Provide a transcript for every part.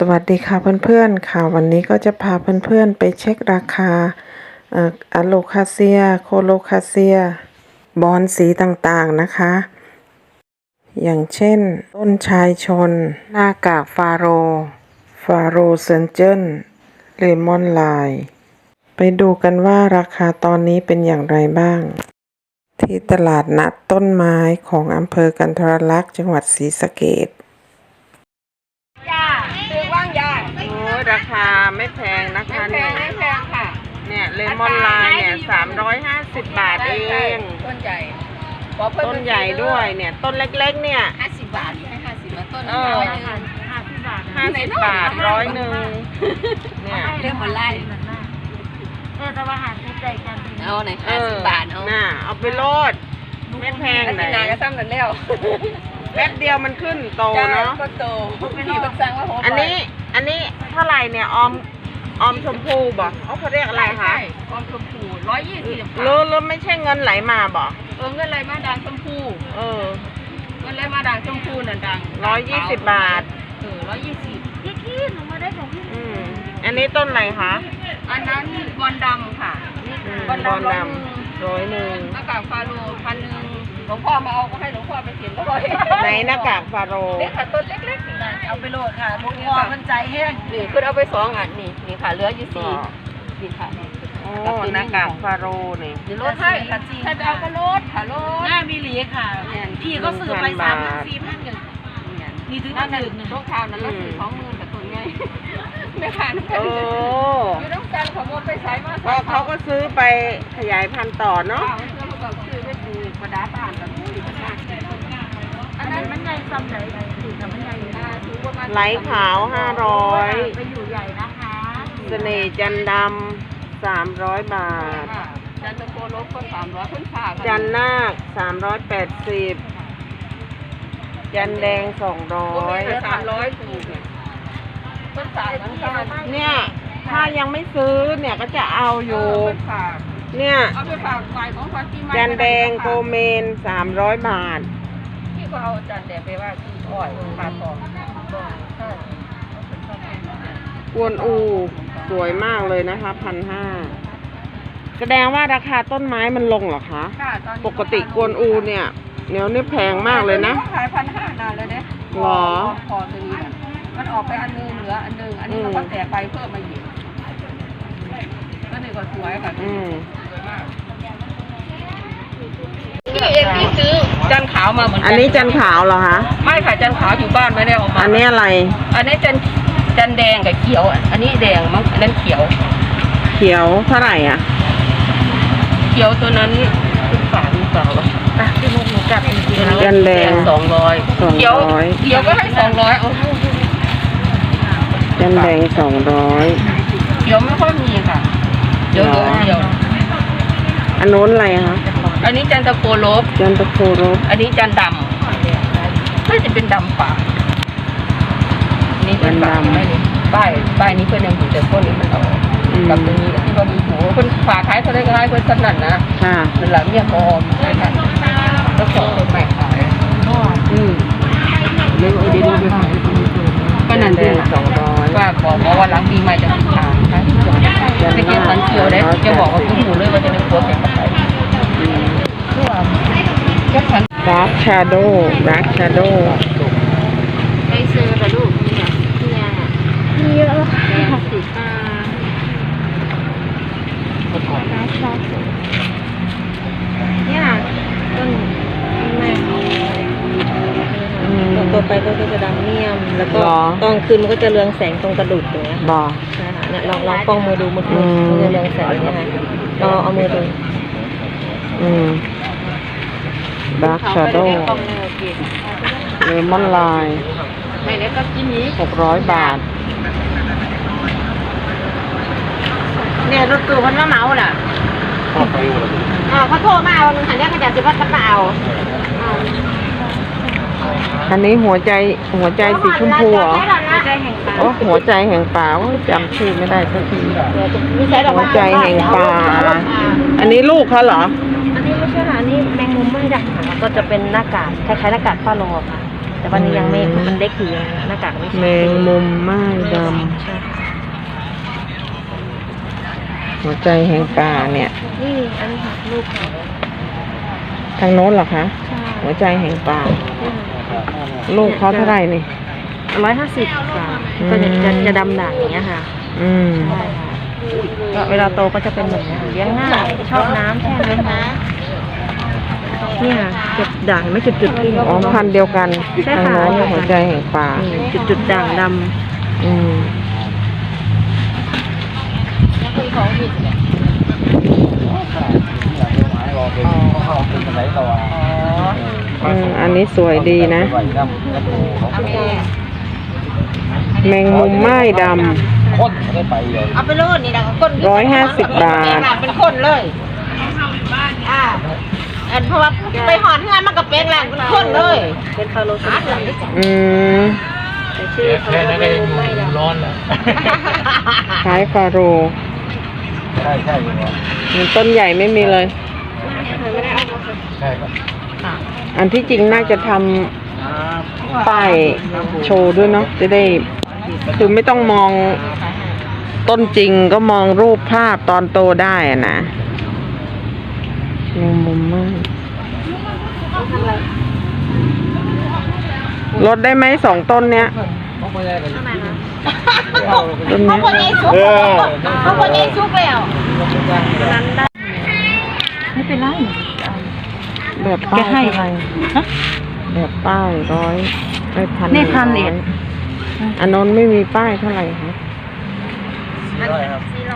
สวัสดีค่ะเพื่อนๆค่ะ วันนี้ก็จะพาเพื่อนๆไปเช็คราคาอะโลคาเซีย โคโลคาเซีย บอนสีต่างๆนะคะ อย่างเช่น ต้นชายชน หน้ากากฟาโร ฟาโรเซนเจนเลมอนไลน์ไปดูกันว่าราคาตอนนี้เป็นอย่างไรบ้าง ที่ตลาดนัดต้นไม้ของอำเภอกันทรลักษณ์จังหวัดศรีสะเกษ จ้าซื้อว่างยา โอ้ ราคาไม่แพงนะคะไม่แพเนี่ยงไม่แพงค่ะเนี่ยเลมอนไลน์เนี่ยสามร้อยห้าสิบบาทเอใช่งต้นใหญ่บอกเพิ่มต้นใหญ่ด้วยเนี่ยต้นเล็กๆเนี่ย ห้าสิบบาทใช่ห้าสิบบาทต้นเออ ร้อยหนึ่ง ห้าสิบบาทห้าสิบบาทร้อยหนึ่งเนี่ยเรื่องมันไล่ เออแต่ว่าหาซื้อใจกันเอาไหนเอห้าอสิบบาทเอาน่ะเอาไปโลด ไม่แพงอันไหนนี้นายก็ซ้ำกันแล้วแป๊บเดียวมันขึ้นโตเนาะ ก็โตพี่ก็สั่งว่าหัวอันนี้ อันนี้เท่าไหร่เนี่ยออมออมชมพูบ่เขาเขาเรียกอะไรคะออมชมพูร้อยยี่สิบหรือหรือไม่ใช่เงินไหลมาบ่เออเงินอะไรมาด่างชมพูเออเงินอะไรมาด่างชมพูน่ะด่างร้อยยี่สิบบาทเออร้อยยี่สิบพี่กี้หนูมาได้ของพี่อืมอันนี้ต้นอะไรคะอันนั้นบอลดำค่ะอืมบอลบอลดำดำร้อยหนึ่งหน้ากากฟาโรห์พันหนึ่ง หลวงพ่อมาเอาก็ให้หลวงพ่อไปเขียนก็เลยในหน้ากากฟาโรห์นี่ค่ะต้นเล็กๆนี่นะเอาไปโหลดค่ะหลวงพ่อมันใจแห้งนี่คุณเอาไปสองอันนี่นี่ค่ะเหลืออยู่สี่นี่ค่ะโอ้หน้ากากฟาโรห์นี่เดี๋ยวลดให้ถ้าจะเอาก็ลดค่ะลดหน้ามีหลีค่ะ พี่ก็ซื้อไปสามพันสี่พันกันนี่ถึงนั่จะนน่ะถึงหนึ่งรองเท้านั้นเราซื้อสองหมื่นแต่ตัวใหญ่ไม่ค่ะน้ำกัโอ้นอยู่น้ำกันขโมยไปใช้มาก็เขาก็ซื้อไปขยายพันธุ์ต่อเนาะ กประดับบ้านแบบนี้อัอันนนั้นั้นนมันใหญ่ซ้ำไหนถึงกับมันใหญ่อยู่นะถูกประมาณไหลขาวห้าร้อยไปอยู่ใหญ่นะคะเสน่ห์จันทร์ดำสามร้อยบาท จันทโกลบก็สามร้อยขึ้นฝากจันนาคสามร้อยแปดสิบจันแดงสองร้อยสามร้อยถูกเนี่ยต้นฝากมันกันเนี่ยถ้ายังไม่ซื้อเนี่ยก็จะเอาอยู่ต้นฝาก เนี่ยเอาไปฝากฝ่ายของฝากที่จันแดงโกเมนสามร้อยบาท พี่ก็เอาจันแดงไปว่าที่อ้อยฝากของใช่กวนอู สวยมากเลยนะคะพันห้าแสดงว่าราคาต้นไม้มันลงเหรอคะค่ะตอนนี้ปกติกวนอูเนี่ยเดี๋ยวนี้แพงมากเลยนะขายพันห้านานแล้วเนี่ยหรอพอตัวนี้น่ะมันออกไปอันนึงเหลืออันนึงอันนี้มันก็แตกไปเพิ่มมาอีก ก็นี่ก็สวยค่ะอืมพี่เอ็พี่ซื้อจันขาวมาเหมือนกัอันนี้จันขาวเหรอคะ ไม่ค่ะจันขาวอยู่บ้านไม่ได้เออกมาอันนี้อะไร อันนี้จันจันแดงกับเขียวอะอันนี้แดงมั้งอันนั้นเขียว เขียวเท่าไหร่อะ เขียวตัวนั้นเป็นฝาหรือเปล่าวะอะพี่มุกหนูกลับจริงๆแล้วจันแดงสองร้อยสองร้อยเขียวเขียวก็ให้สองร้อยเอาจันแดงสองร้อยเขียวไม่ค่อยมีค่ะเดี๋ยวหรเดี๋อยวเดียว อันโน้นอะไรคะอันนี้จันตะโกลบจันตะโคโรสอันนี้จันดำน่าจะเป็นดำป่าอันนี้จันป่าไม่เลยป้ายป้ายนี้เพื่อนยังอยู่แต่ต้นนี้มันออกอืมกับตรงนี้ที่ว่ามีหัวคนฝากขายเขาได้ก็ได้เพื่อนสนั่นนะค่ะเป็นหลังเนี่ยมอมใช่ค่ะแล้วของคนใหม่ขายอืมเดี๋ยวเดี๋ยวดูไปขายก็นั่นเองสองร้อย ว่าบอกบอกว่าหลังปีใหม่จะปิดทางค่ะไปเก็บสันเขียวได้จะบอกว่าคุณหูเลยว่าจะได้ครัวเก็บกระไปเพื่อแค่สันดาร์คชาโดว์ดาร์คชาโดว์ไปซื้อกระดูกนี่เนี่ยที่ยังอะเยอะค่ะแดงสีฟ้าเนี่ยต้นแม่อืมตัวไปก็จะดำเนียม แล้วก็หรอ ตอนคืนมันก็จะเรืองแสงตรงกระดูกตรงเนี้ยค่ะบอนะคะเนี่ยลองลองกล้องมือดูมืออืมืมมันจะเรืองแสงเนี่ยค่ะลองเอามือดูอืมดาร์คชาโดว์กล้องไม่โอเคเลมอนไลน์ไม่แล้วก็กินนี้หกร้อยบาท เนี่ยรถตู้มันมาเมาล่ะอ๋อเขาโทรมาเอาหนึ่งหันเนี่ยก็จะสิว่าเขามาเอาอั นนี้หัวใจหัวใจสีชมพูเหรอใจแห่งตาโอ้หัวใจแห่งป่าโอ้ยจำชื่อไม่ได้สักทีมีใช้ดอกหัวใจแห่งป่าอันนี้ลูกเขาเหรอ อันนี้ไม่ใช่ค่ะอันนี้แมงมุมไม่ดักค่ะก็จะเป็นหน้ากากคล้ายๆหน้ากากฝ้าโลงอะค่ะอแต่วันนี้ยังไม่มันเล็กอยู่ยังหน้ากากไม่แมงมุมไม้ดใช่ค่ะำหัวใจแห่งป่าเนี่ย นี่อันนี้ค่ะลูกเขาทางโน้นเหรอคะใช่หัวใจแห่งป่า ลูกเขาเท่าไหร่นี่ร้อยห้าสิบค่ะอืมก็จะจะจะดำด่างอย่างเงี้ยค่ะอืมใช่ค่ะก็เวลาโตก็จะเป็นแบบนี้ค่ะเลี้ยงง่ายชอบน้ำแช่น้ำนะเนี่ยจุดด่างไม่จุดจุดๆที่อ๋อพันธุ์เดียวกันใช่ทางค่ะโน้นหัวใจแห่งป่าจุดจุดๆด่างดอืม อืมอันนี้สวยดีนะ แมงมุมไม้ดเอาไปเลยนี่นะคนำร้อยห้าสิบบาท เป็นคนเลยอ่าอันเพราะว่าไปหอนเฮือนมันก็เป็นแหล่งเป็นคนเลยำเป็นคาโลสมอืมแต่ชื่อเขาว่าเป็นมุมไม่ดำร้อนแล้วคล้ายฟาโรห์ใช่ใช่อยู่ครับอืมต้นใหญ่ไม่มีเลย ใช่ครับอันที่จริงน่าจะทำป้ายโชว์ด้วยเนาะจะได้ คือไม่ต้องมองต้นจริงก็มองรูปภาพตอนโตได้อะนะแมงมุมมากลดได้ไหมสองต้นเนี้ยต้นเขาเนี้ยคนนี้ซุกเขาคนนี้ซุกแล้ว แบบป้ายแกให้เท่าไหร่ฮะแบบป้ายร้อยไม่พันนี่พันหเอร้องยอันนนไม่มีป้ายเท่าไหร่คะ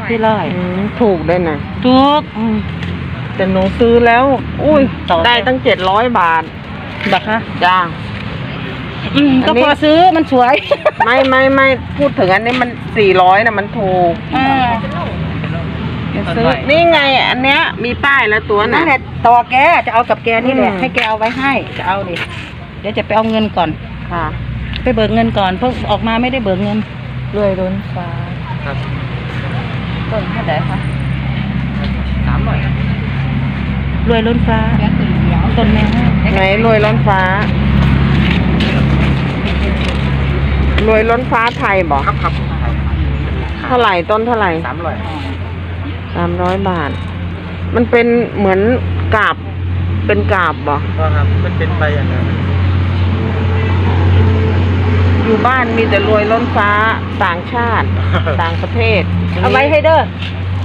ที่ร้อยอืมถูกด้วยนะทุกอืมแต่หนูซื้อแล้ว อุ้ยต่อได้ตั้งเจ็ดร้อยบาทบักคะจ้าอืมอัก็นนี้พอซื้อมันสวย ไม่ไม่ไม่พูดถึงอันนี้มันสี่ร้อยนะมันถูก อ่า ซื้อนี่ไงอันเนี้ยมีป้ายแล้วตัวนั่น่ะนแหละต่อแกจะเอากับแกนี่แหละอืมให้แกเอาไว้ให้จะเอาดิเดี๋ยวจะไปเอาเงินก่อนค่ะ ไปเบิกเงินก่อนเพราะออกมาไม่ได้เบิกเงินรวยล้นฟ้าครับต้นเท่าไหร่คะสามหน่อยรวยล้นฟ้าต้นแมงห้าไหนรวยล้นฟ้ารวยล้นฟ้าไทยบอกครับครับเท่าไหร่ต้นเท่าไหร่สามร้อย สามร้อยบาท มันเป็นเหมือนกาบ เป็นกาบบ่ก็ครับมันเป็นไปอย่างนั้นอยู่บ้านมีแต่รวยล้นฟ้าต่างชาติ ต่างประเทศเอาไว้ให้เด้อ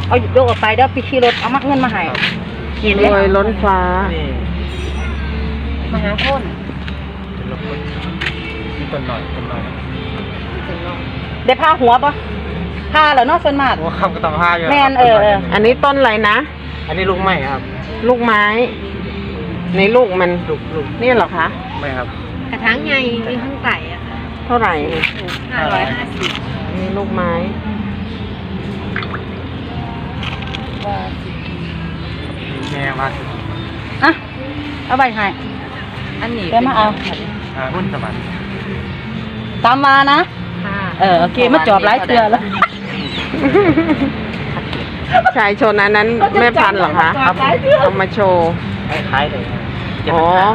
เอาโยกออกไปเด้อไปขี่รถเอามักเงินมาให้เห็นไหมรวยล้นฟ้านี่มาหาคนเป็นลมมีต้นหน่อยต้นหน่อย ได้ผ้าหัวปะ ผ้าเหรอเนาะส่วนมากโอ้ครับก็ต้องห้าอยู่แม่นเออเออ อันนี้ต้นอะไรนะ อันนี้ลูกไม้ครับ ลูกไม้ ในลูกมันลูกลูกนี่เหรอคะ ไม่ครับ กระถางใหญ่มีข้างไก่อะเท่าไหร่นี่ห้าร้อยห้าสิบนี่ลูกไม้ แม่มาอะเอาไปให้อันนี้แกมาเอา อ่าหุ้นสมัครตามมานะเออโอเคมาจอบหลายเทือแล้ว ชายชนอันนั้นแม่พันธุ์เหรอคะครับ เอามาโชว์คล้ายๆเลยเจ็ดอ๋พัอนห้า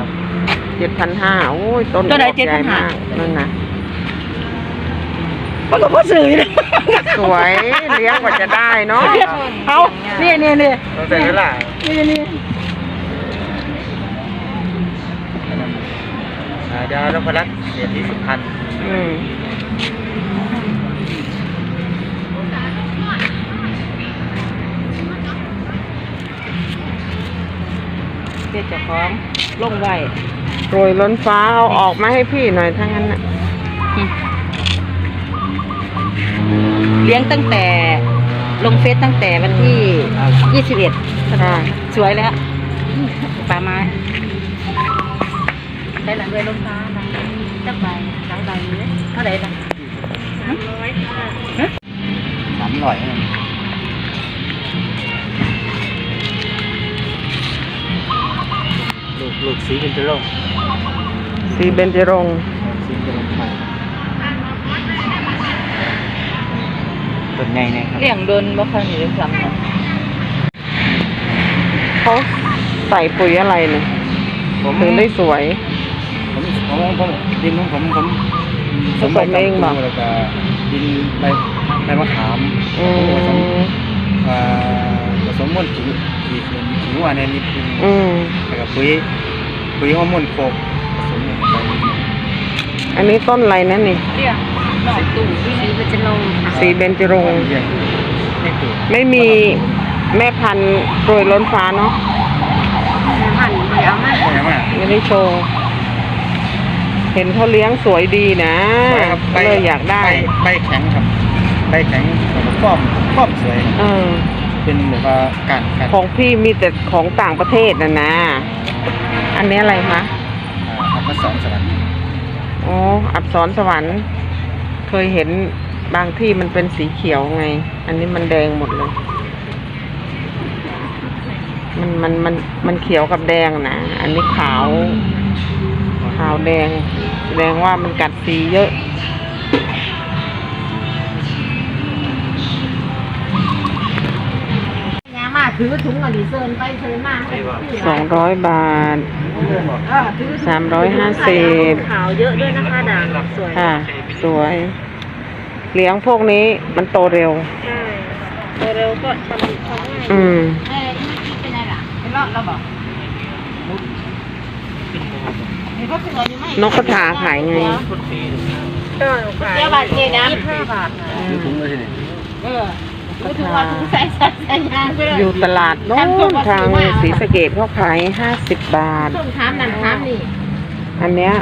เจ็ดพันห้าโอ้ยต้นตัวไหนดอกญ่7,500 มากนั่นนะมันก็พอสื่อเลยสวยเลี้ยงกว่าจะได้เนาะเอานี่นี่นี่เราใส่เวลานี่นี่อ่าเดี๋ยวเราพลักเสียที่สุพรรณอืม เดี๋ยวเจะพร้าขอมลงไว้โรยล้นฟ้าเอาออกมาให้พี่หน่อยทั้างนั้นน่ะเลี้ยงตั้งแต่ลงเฟซตั้งแต่วันที่ยี่สิบเอ็ดค่ะสวยแล้วป่าไม้ได้หลังด้วยลงฟ้านะจักใบหลายใบเลยเท่าไหร่ล่ะสามร้อยลูก ลูกสีเป็นจะร่มสีเบญจรงค์สีเป็นจะร่มไทยต้นใหญ่เนี่ยครับเลี้ยงโดนบ่ค่อยมีเรื่องซ้ำนะเขาใส่ปุ๋ยอะไรเนี่ยผมถึงได้สวย ผมผมผมผมดินของผมผมผสมเองเหรอแล้วก็ดินใบใบมะขามอืมผสมอ่าผสมม่วนขี้ขี้ขี้หัวเนี่ยนิดนึงอืม แล้วก็ปุ๋ย ปุ๋ยฮอร์โมนโคกผสมลงไปอันนี้ต้นอะไรนั่นนี่เนี่ยดอกตู่ที่สีมันจะลงสีเบญจรงค์เลี้ยงให้ตัวไม่มีแม่พันธุ์โปรยล้นฟ้าเนาะหั่นไปเอามาใช่ไหมไม่ได้โชว์ เห็นเขาเลี้ยงสวยดีนะ ครับใบเลยอยากได้ ใบใบแข็งครับ ใบแข็งแล้วก็ฟ้อมฟ้อมสวย เออ เป็นแบบว่าการการของพี่มีแต่ของต่างประเทศนะนะ อันนี้อะไรคะอ่าอักษรสวรรค์อ๋ออับสรสวรรค์ เคยเห็นบางที่มันเป็นสีเขียวไง อันนี้มันแดงหมดเลย มันมันมันมันเขียวกับแดงนะ อันนี้ขาว ขาวแดง แสดงว่ามันกัดสีเยอะ ถือถุงอะดิเซินไปเซินมาสองร้อยบาทสามร้อยห้าสิบขาวเยอะด้วยนะคะด่างสวยค่ะ สวย เลี้ยงพวกนี้มันโตเร็วใช่ตัวเร็วก็ทำทำง่ายอืมเอ้ยนี่คิดเป็นไงล่ะเป็นรอดแล้วบอกนี่ก็คืออะไรไม่นกกระทาขายไงก็ขายเจ้าบาทเจนะยี่สิบห้าบาทค่ะซื้อถุงเลยทีนี้เออดูถึงว่าถุงใส่ใส่ใส่ยางไปเลยอยู่ตลาดโน้นทางศรีสะเกดเขาขายห้าสิบบาทส้มถามนั่นถามนี่อันเนี้ย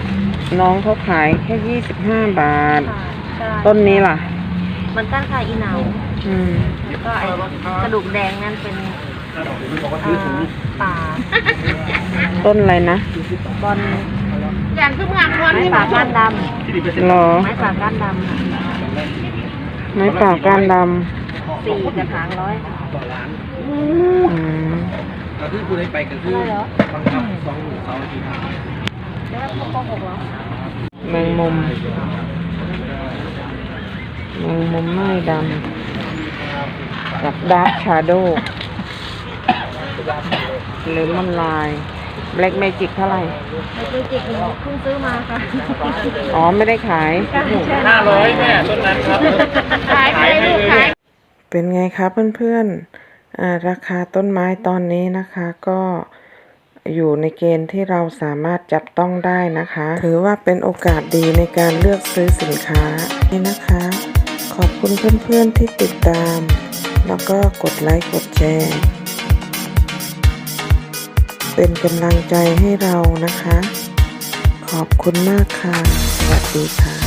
น้องเขาขายแค่ยี่สิบห้าบาทค่ะใช่ต้นนี้ล่ะ มันตั้งค่าอีเหนาอืมแล้วก็ไอ้กระดูกแดงนั่นเป็นเอ่อป่าต้นอะไรนะ บอลอย่างคืองามนวลไม้นี่ป่ามาก้านดหรอำไม้ป่าก้านดไม้ป่าก้านดำ สี่กระถางร้อยค่ะำอืมก็คือผู้ใดไปก็คือบังคับสองหมื่นสองนาทีครับแล้วก็โกหกเหรอแมงมุมแมงมุมไม้ดำกับดาร์ c ชาโดเลมอนลายแบล็กเมจิกเท่าไหร่ไม่เคยจิกหนูเพิ่งซื้อมาค่ะ อ๋อ ไม่ได้ขายห้าร้อยแม่ต้นนั้นครับ ขายไปลูกขาย เป็นไงคะเพื่อนๆราคาต้นไม้ตอนนี้นะคะก็อยู่ในเกณฑ์ที่เราสามารถจับต้องได้นะคะ ถือว่าเป็นโอกาสดีในการเลือกซื้อสินค้านี่นะคะ ขอบคุณเพื่อนๆที่ติดตาม แล้วก็กดไลค์กดแชร์เป็นกำลังใจให้เรานะคะ ขอบคุณมากค่ะ สวัสดีค่ะ